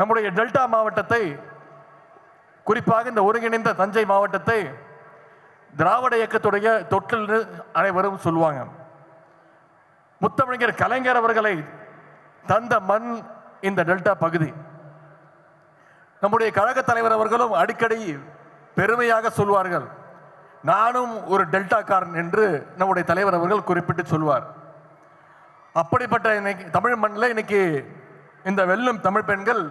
நம்முடைய டெல்டா மாவட்டத்தை குறிப்பாக இந்த ஒருங்கிணைந்த தஞ்சை மாவட்டத்தை திராவிட இயக்கத்துடைய தொற்றில் அனைவரும் சொல்லுவாங்க. முத்தமிழர் கலைஞர் அவர்களை தந்த மண் இந்த டெல்டா பகுதி. நம்முடைய கழக தலைவர் அவர்களும் அடிக்கடி பெருமையாக சொல்வார்கள். நானும் ஒரு டெல்டாக்காரன் என்று நம்முடைய தலைவர் அவர்கள் குறிப்பிட்டு சொல்வார். அப்படிப்பட்ட இன்னைக்கு தமிழ் மண்ணில் இன்னைக்கு இந்த வெல்லும் தமிழ் பெண்கள்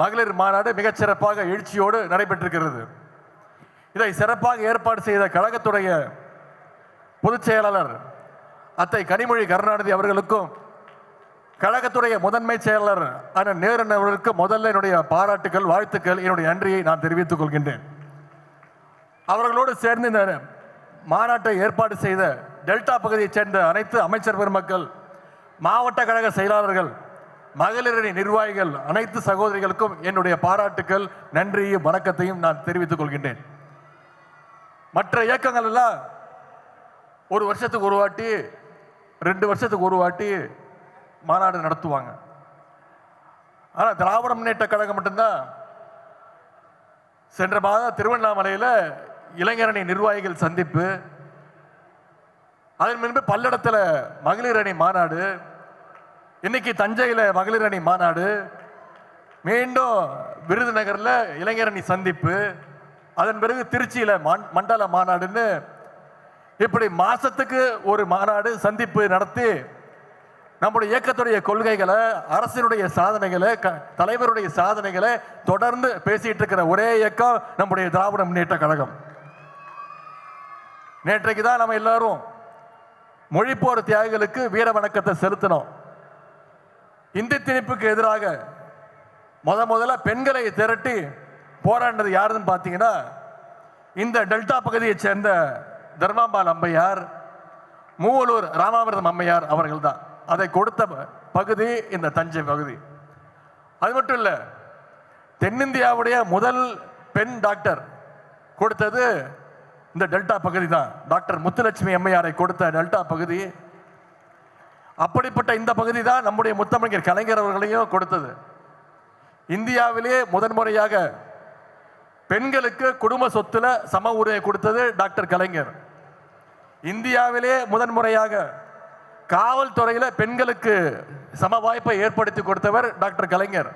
மகளிர் மாநாடு மிகச்சிறப்பாக எழுச்சியோடு நடைபெற்றிருக்கிறது. இதை சிறப்பாக ஏற்பாடு செய்த கழகத்துடைய பொதுச் செயலாளர் அத்தை கனிமொழி கருணாநிதி அவர்களுக்கும் கழகத்துடைய முதன்மை செயலாளர் அண்ணன் நேரன் அவர்களுக்கு முதல்ல என்னுடைய பாராட்டுகள் வாழ்த்துக்கள் என்னுடைய நன்றியை நான் தெரிவித்துக் கொள்கின்றேன். அவர்களோடு சேர்ந்து இந்த மாநாட்டை ஏற்பாடு செய்த டெல்டா பகுதியைச் சேர்ந்த அனைத்து அமைச்சர் பெருமக்கள் மாவட்ட கழக செயலாளர்கள் மகளிரணி நிர்வாகிகள் அனைத்து சகோதரிகளுக்கும் என்னுடைய பாராட்டுக்கள் நன்றியும் வணக்கத்தையும் நான் தெரிவித்துக் கொள்கின்றேன். மற்ற இயக்கங்கள் எல்லாம் ஒரு வருஷத்துக்கு ஒரு வாட்டி ரெண்டு வருஷத்துக்கு ஒரு வாட்டி மாநாடு நடத்துவாங்க. ஆனால் திராவிட முன்னேற்ற கழகம் மட்டும்தான். சென்ற மாதம் திருவண்ணாமலையில் இளைஞரணி நிர்வாகிகள் சந்திப்பு. அதன் முன்பு பல்லடத்தில் மகளிர் அணி மாநாடு. இன்னைக்கு தஞ்சையில் மகளிர் அணி மாநாடு. மீண்டும் விருதுநகரில் இளைஞரணி சந்திப்பு. அதன் பிறகு திருச்சியில் மண்- மண்டல மாநாடுன்னு இப்படி மாசத்துக்கு ஒரு மாநாடு சந்திப்பு நடத்தி நம்முடைய இயக்கத்துடைய கொள்கைகளை அரசினுடைய சாதனைகளை க- தலைவருடைய சாதனைகளை தொடர்ந்து பேசிட்டு இருக்கிற ஒரே இயக்கம் நம்முடைய திராவிட முன்னேற்ற கழகம். நேற்றைக்கு தான் நம்ம எல்லாரும் மொழிப்போர் தியாகிகளுக்கு வீர வணக்கத்தை செலுத்தினோம். இந்தி திணிப்புக்கு எதிராக முத முதல்ல பெண்களை திரட்டி போராடினது யாருன்னு பார்த்தீங்கன்னா இந்த டெல்டா பகுதியைச் சேர்ந்த தர்மாம்பால் அம்மையார் மூவலூர் ராமாமிர்தம் அம்மையார் அவர்கள் தான் அதை கொடுத்த ப- பகுதி இந்த தஞ்சை பகுதி. அது மட்டும் இல்லை தென்னிந்தியாவுடைய முதல் பெண் டாக்டர் கொடுத்தது இந்த டெல்டா பகுதி தான் டாக்டர் முத்துலட்சுமி அம்மையாரை கொடுத்த டெல்டா பகுதி அப்படிப்பட்ட இந்த பகுதி தான் நம்முடைய முத்தமிழர் கலைஞர் அவர்களையும் கொடுத்தது. இந்தியாவிலேயே முதன்முறையாக பெண்களுக்கு குடும்ப சொத்துல சம உரிமை கொடுத்தது டாக்டர் கலைஞர். இந்தியாவிலே முதன்முறையாக காவல்துறையில் பெண்களுக்கு சம வாய்ப்பை ஏற்படுத்தி கொடுத்தவர் டாக்டர் கலைஞர்.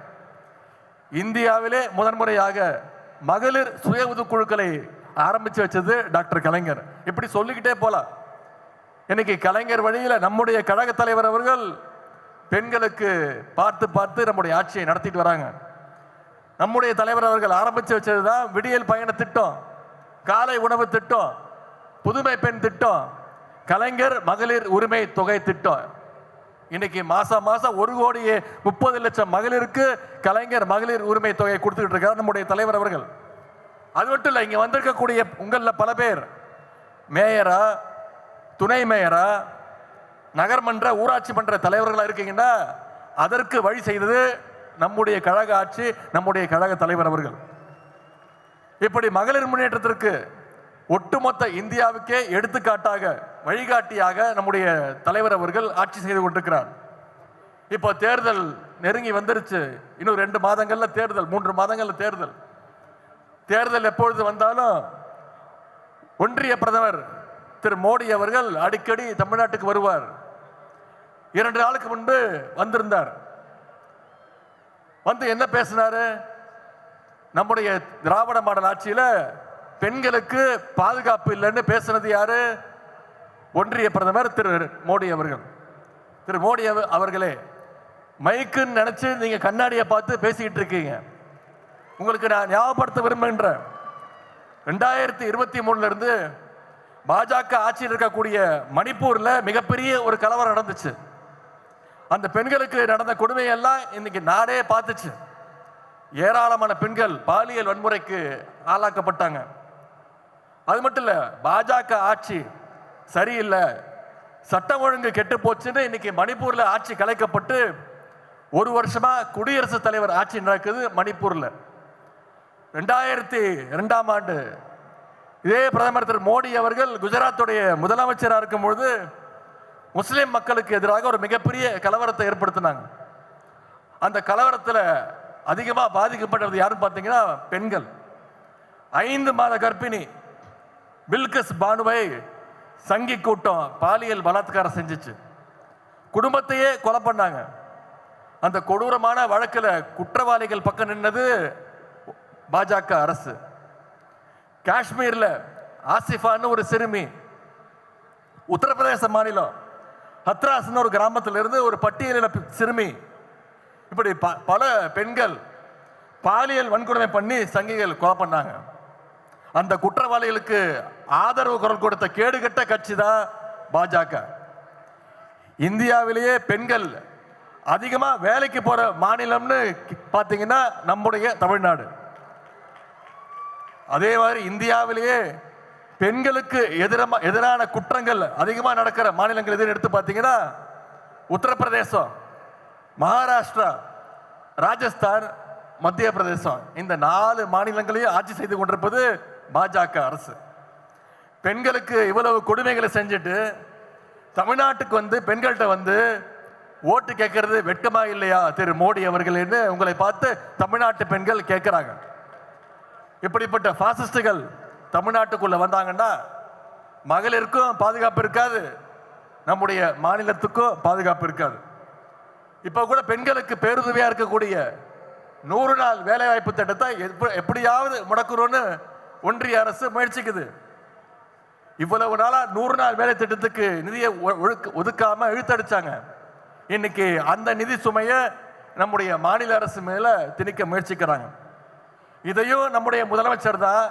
இந்தியாவிலே முதன்முறையாக மகளிர் சுய உதவிக்குழுக்களை ஆரம்பித்து வச்சது டாக்டர் கலைஞர். இப்படி சொல்லிக்கிட்டே போலாம். இன்னைக்கு கலைஞர் வழியில் நம்முடைய கழக தலைவர் அவர்கள் பெண்களுக்கு பார்த்து பார்த்து நம்முடைய ஆட்சியை நடத்திட்டு வராங்க. நம்முடைய தலைவர் அவர்கள் ஆரம்பித்து வச்சது தான் விடியல் பயண திட்டம் காலை உணவு திட்டம் புதுமை பெண் திட்டம் கலைஞர் மகளிர் உரிமை தொகை திட்டம். இன்னைக்கு மாசம் மாசம் ஒரு கோடியே முப்பது லட்சம் மகளிருக்கு கலைஞர் மகளிர் உரிமை தொகையை கொடுத்துக்கிட்டு இருக்கார் நம்முடைய தலைவர் அவர்கள். அது மட்டும் இல்லை இங்கே வந்திருக்கக்கூடிய உங்களில் பல பேர். மேயரா துணை மேயரா நகர்மன்ற ஊராட்சி மன்ற தலைவர்களாக இருக்கீங்கன்னா அதற்கு வழி செய்தது நம்முடைய கழக ஆட்சி நம்முடைய கழக தலைவர் அவர்கள். இப்படி மகளிர் முன்னேற்றத்திற்கு ஒட்டுமொத்த இந்தியாவுக்கே எடுத்துக்காட்டாக வழிகாட்டியாக நம்முடைய தலைவர் அவர்கள் ஆட்சி செய்து கொண்டிருக்கிறார். இப்போ தேர்தல் நெருங்கி வந்துருச்சு. இன்னும் ரெண்டு மாதங்களில் தேர்தல் மூன்று மாதங்களில் தேர்தல். தேர்தல் எப்பொழுது வந்தாலும் ஒன்றிய பிரதமர் திரு மோடி அவர்கள் அடிக்கடி தமிழ்நாட்டுக்கு வருவார். இரண்டு நாளுக்கு முன்பு வந்திருந்தார். வந்து என்ன பேசினாரு? நம்முடைய திராவிட மாடல் ஆட்சியில் பெண்களுக்கு பாதுகாப்பு இல்லைன்னு பேசுனது யாரு? ஒன்றிய பிரதமர் திரு மோடி அவர்கள். திரு மோடி அவர்களே மைக்குன்னு நினைச்சு நீங்க கண்ணாடியை பார்த்து பேசிக்கிட்டு இருக்கீங்க. உங்களுக்கு நான் ஞாபகப்படுத்த விரும்புகின்றேன். ரெண்டாயிரத்தி இருபத்தி மூணுல இருந்து பாஜக ஆட்சியில் இருக்கக்கூடிய மணிப்பூரில் மிகப்பெரிய ஒரு கலவரம் நடந்துச்சு. அந்த பெண்களுக்கு நடந்த கொடுமையெல்லாம் இன்னைக்கு நாடே பார்த்துச்சு. ஏராளமான பெண்கள் பாலியல் வன்முறைக்கு ஆளாக்கப்பட்டாங்க. அது மட்டும் இல்லை பாஜக ஆட்சி சரியில்லை. சட்டம் ஒழுங்கு கெட்டு போச்சுன்னு இன்னைக்கு மணிப்பூரில் ஆட்சி கலைக்கப்பட்டு ஒரு வருஷமா குடியரசுத் தலைவர் ஆட்சி நடக்குது மணிப்பூரில். ரெண்டாயிரத்தி ரெண்டாம் ஆண்டு இதே பிரதமர் திரு மோடி அவர்கள் குஜராத்துடைய முதலமைச்சராக இருக்கும் பொழுது முஸ்லீம் மக்களுக்கு எதிராக ஒரு மிகப்பெரிய கலவரத்தை ஏற்படுத்தினாங்க. அந்த கலவரத்தில் அதிகமாக பாதிக்கப்பட்டது யாருன்னு பார்த்தீங்கன்னா பெண்கள். ஐந்து மாத கர்ப்பிணி பில்கஸ் பானுவை சங்கி கூட்டம் பாலியல் பலாத்காரம் செஞ்சுச்சு. குடும்பத்தையே கொலை பண்ணாங்க. அந்த கொடூரமான வழக்கில் குற்றவாளிகள் பக்கம் நின்னது பாஜக அரசு. காஷ்மீரில் ஆசிஃபான்னு ஒரு சிறுமி உத்தரப்பிரதேச மாநிலம் ஹத்ராஸ்னு ஒரு கிராமத்திலிருந்து ஒரு பட்டியலின சிறுமி. இப்படி ப- பல பெண்கள் பாலியல் வன்கொடுமை பண்ணி சங்கிகள் கொலை பண்ணாங்க. அந்த குற்றவாளிகளுக்கு ஆதரவு குரல் கொடுத்த கேடுகட்ட கட்சி தான் பாஜக. இந்தியாவிலேயே பெண்கள் அதிகமாக வேலைக்கு போகிற மாநிலம்னு பார்த்தீங்கன்னா நம்முடைய தமிழ்நாடு. அதே மாதிரி இந்தியாவிலேயே பெண்களுக்கு எதிரமா எதிரான குற்றங்கள் அதிகமாக நடக்கிற மாநிலங்கள் எதுன்னு எடுத்து பார்த்தீங்கன்னா உத்தரப்பிரதேசம் மகாராஷ்டிரா ராஜஸ்தான் மத்திய பிரதேசம் இந்த நாலு மாநிலங்களையும் ஆட்சி செய்து கொண்டிருப்பது பாஜக அரசு. பெண்களுக்கு இவ்வளவு கொடுமைகளை செஞ்சுட்டு தமிழ்நாட்டுக்கு வந்து பெண்கள்கிட்ட வந்து ஓட்டு கேட்கறது வெட்கமா இல்லையா? திரு மோடி அவர்கள்னு உங்களை பார்த்து தமிழ்நாட்டு பெண்கள் கேட்குறாங்க. இப்படிப்பட்ட பாசிஸ்டுகள் தமிழ்நாட்டுக்குள்ள வந்தாங்கன்னா மகளிருக்கும் பாதுகாப்பு இருக்காது. நம்முடைய மாநிலத்துக்கும் பாதுகாப்பு இருக்காது. இப்போ கூட பெண்களுக்கு பேருதவியாக இருக்கக்கூடிய நூறு நாள் வேலைவாய்ப்பு திட்டத்தை எப்படியாவது முடக்குறோன்னு ஒன்றிய அரசு முயற்சிக்குது. இவ்வளவு நாளாக நூறு நாள் வேலை திட்டத்துக்கு நிதியை ஒ- ஒழுக்க- ஒதுக்காமல் இழுத்தடிச்சாங்க. இன்னைக்கு அந்த நிதி சுமையை நம்முடைய மாநில அரசு மேலே திணிக்க முயற்சிக்கிறாங்க. இதையும் நம்முடைய முதலமைச்சர் தான்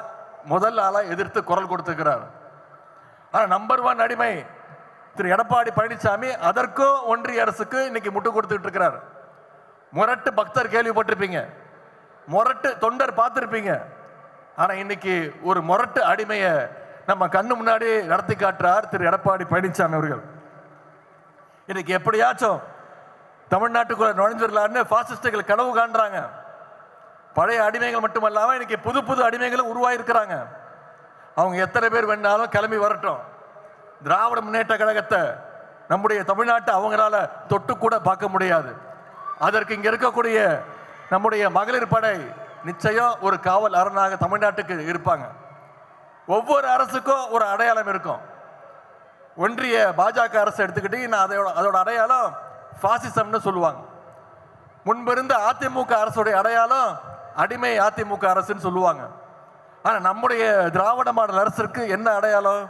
முதல் ஆளா எதிர்த்து குரல் கொடுத்துக்கிறார் ஆனா நம்பர் ஒன் அடிமை திரு எடப்பாடி பழனிசாமி அதற்கும் ஒன்றிய அரசுக்கு இன்னைக்கு முட்டு கொடுத்துட்டு இருக்கிறார். முரட்டு பக்தர் கேள்விப்பட்டிருப்பீங்க. முரட்டு தொண்டர் பார்த்துருப்பீங்க. ஆனா இன்னைக்கு ஒரு முரட்டு அடிமையை நம்ம கண்ணு முன்னாடி நடத்தி காட்டுறார் திரு எடப்பாடி பழனிசாமி அவர்கள். இன்னைக்கு எப்படியாச்சும் தமிழ்நாட்டுக்குள்ள நுழைஞ்சிடலான்னு பாசிஸ்டுகள் கனவு காண்றாங்க. பழைய அடிமைகள் மட்டுமல்லாமல் இன்னைக்கு புது புது அடிமைகளும் உருவாயிருக்கிறாங்க. அவங்க எத்தனை பேர் வேணாலும் கிளம்பி வரட்டும். திராவிட முன்னேற்ற கழகத்தை நம்முடைய தமிழ்நாட்டை அவங்களால தொட்டு கூட பார்க்க முடியாது. அதற்கு இங்கே இருக்கக்கூடிய நம்முடைய மகளிர் படை நிச்சயம் ஒரு காவல் அரணாக தமிழ்நாட்டுக்கு இருப்பாங்க. ஒவ்வொரு அரசுக்கும் ஒரு அடையாளம் இருக்கும். ஒன்றிய பாஜக அரசு எடுத்துக்கிட்டீங்கன்னா அதோட அதோட அடையாளம் ஃபாசிசம்னு சொல்லுவாங்க. முன்பிருந்த அதிமுக அரசுடைய அடையாளம் அடிமை அதிமுக அரசுன்னு சொல்லுவாங்க. ஆனால் நம்முடைய திராவிட மாடல் அரசுக்கு என்ன அடையாளம்?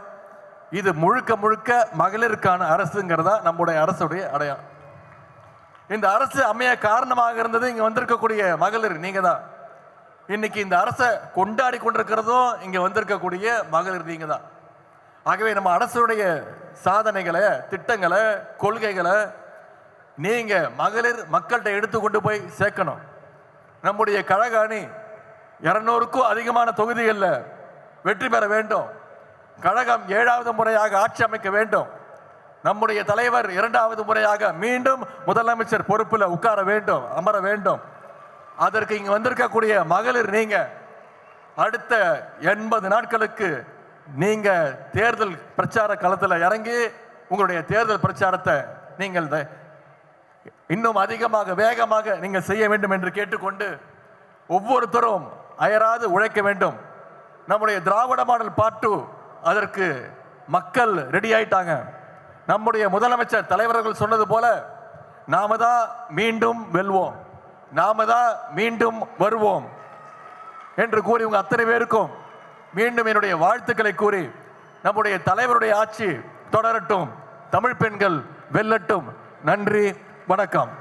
இது முழுக்க முழுக்க மகளிருக்கான அரசுங்கிறதா நம்முடைய அரசுடைய அடையாளம். இந்த அரசு அமைய காரணமாக இருந்தது இங்கே வந்திருக்கக்கூடிய மகளிர் நீங்கள் தான். இன்னைக்கு இந்த அரசை கொண்டாடி கொண்டிருக்கிறதும் இங்கே வந்திருக்கக்கூடிய மகளிர் நீங்கள் தான். ஆகவே நம்ம அரசுடைய சாதனைகளை திட்டங்களை கொள்கைகளை நீங்கள் மகளிர் மக்கள்கிட்ட எடுத்து கொண்டு போய் சேர்க்கணும். நம்முடைய கழக அணி இருநூறுக்கும் அதிகமான தொகுதிகளில் வெற்றி பெற வேண்டும். கழகம் ஏழாவது முறையாக ஆட்சி அமைக்க வேண்டும். நம்முடைய தலைவர் இரண்டாவது முறையாக மீண்டும் முதலமைச்சர் பொறுப்பில் உட்கார வேண்டும் அமர வேண்டும். அதற்கு இங்கே வந்திருக்கக்கூடிய மகளிர் நீங்கள் அடுத்த எண்பது நாட்களுக்கு நீங்கள் தேர்தல் பிரச்சார களத்தில் இறங்கி உங்களுடைய தேர்தல் பிரச்சாரத்தை நீங்கள் இன்னும் அதிகமாக வேகமாக நீங்கள் செய்ய வேண்டும் என்று கேட்டுக்கொண்டு ஒவ்வொருத்தரும் அயராது உழைக்க வேண்டும். நம்முடைய திராவிட மாடல் பாட்டு அதற்கு மக்கள் ரெடி ஆயிட்டாங்க. நம்முடைய முதலமைச்சர் தலைவர்கள் சொன்னது போல நாம தான் மீண்டும் வெல்வோம். நாம தான் மீண்டும் வருவோம் என்று கூறி உங்கள் அத்தனை பேருக்கும் மீண்டும் என்னுடைய வாழ்த்துக்களை கூறி நம்முடைய தலைவருடைய ஆட்சி தொடரட்டும். தமிழ் பெண்கள் வெல்லட்டும். நன்றி வணக்கம்